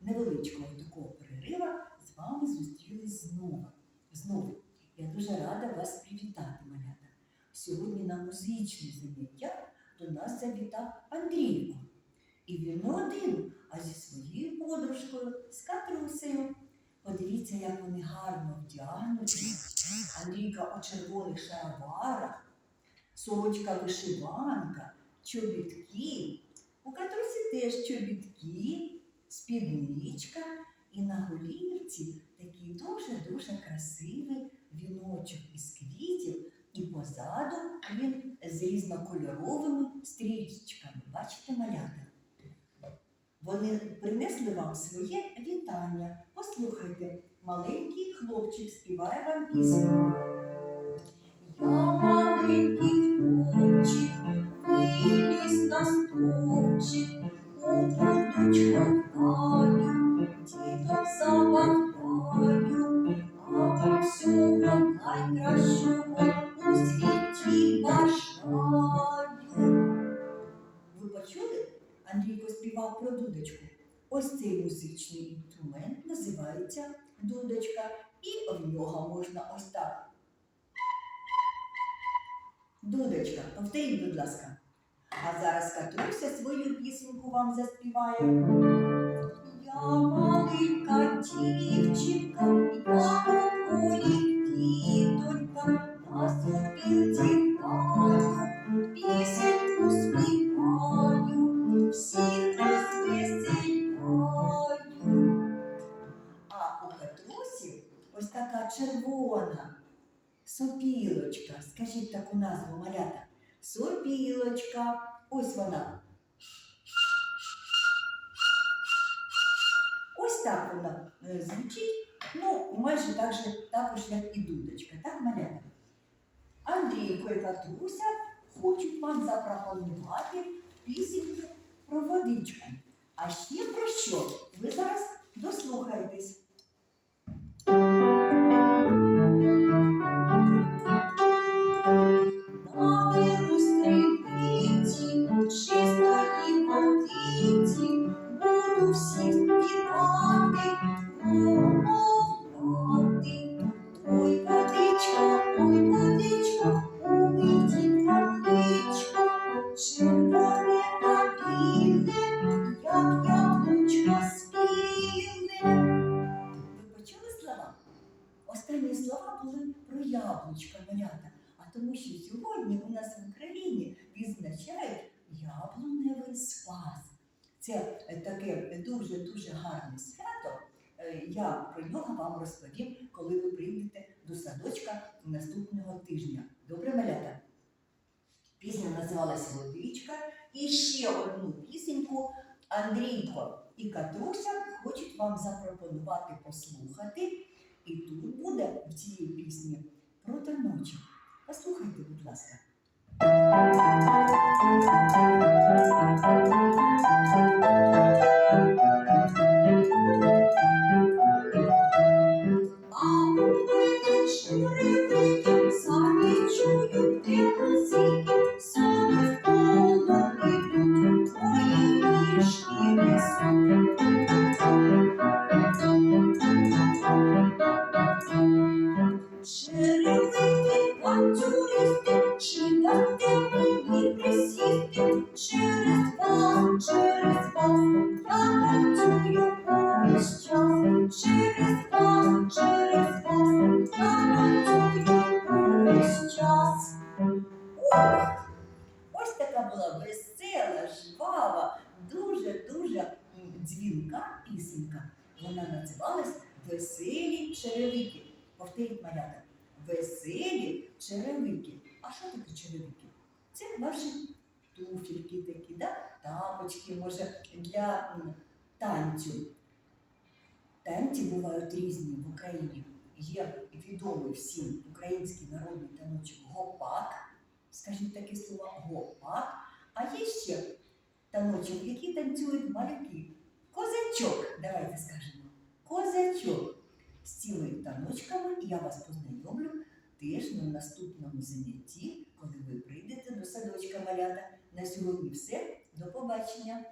невеличкого такого перерива з вами зустрілись знову. Знову. Я дуже рада вас привітати, малята. Сьогодні на музичне заняття до нас завітав Андрійко. І він не один, а зі своєю подружкою, з Катрусею. Подивіться, як вони гарно вдягнуті. Андрійка у червоних шароварах, сорочка вишиванка, чобітки. У Катрусі теж чобітки, спідничка і на голівці такий дуже-дуже красивий віночок із квітів, і позаду він з різнокольоровими стрічками. Бачите, малята? Вони принесли вам своє вітання. Послухайте, маленький хлопчик співає вам пісню. Я маленький на стовпчик, у граю, діток забавляю, а всього найкращого у світі бажаю. Ви почули? Андрійко співав про дудочку. Ось цей музичний інструмент називається дудочка, і в нього можна ось так. Дудочка, повторіть, будь ласка. А зараз Катруся свою пісеньку вам заспіває. Я маленька дівчинка, я у полі дітонька, на сопілці граю, пісеньку співаю, всіх розвеселяю. А у Катрусі ось така червона сопілочка. Скажіть таку назву малята. Сопілочка. Ось вона. Ось так вона е, звучить. Ну, майже так же, також, як і дудочка, так, малята? Андрійко і Катруся хочуть вам запропонувати пісеньку про водичку. А ще про що? Ви зараз таке дуже-дуже гарне свято. Е, Я про нього вам розповім, коли ви прийдете до садочка наступного тижня. Добре, малята? Пісня називалась Водичка. І ще одну пісеньку Андрійко і Катруся хочуть вам запропонувати послухати. І тут буде в цій пісні про таночок. Послухайте, будь ласка. Thank you. Через вас, через вас, танцюю час. Ось така була весела, жвава, дуже-дуже дзвінка пісенька. Вона називалась Веселі черевики. Повторіть малята. Веселі черевики. А що таке черевики? Це ваші туфельки такі, тапочки, може, для танцю. Танці бувають різні в Україні. Є відомий всім український народний таночок гопак. Скажіть таке слово гопак. А є ще таночок, який танцюють малюки. Козачок, давайте скажемо. Козачок. З цими таночками я вас познайомлю теж на наступному занятті, коли ви прийдете до садочка малята. На сьогодні все. До побачення.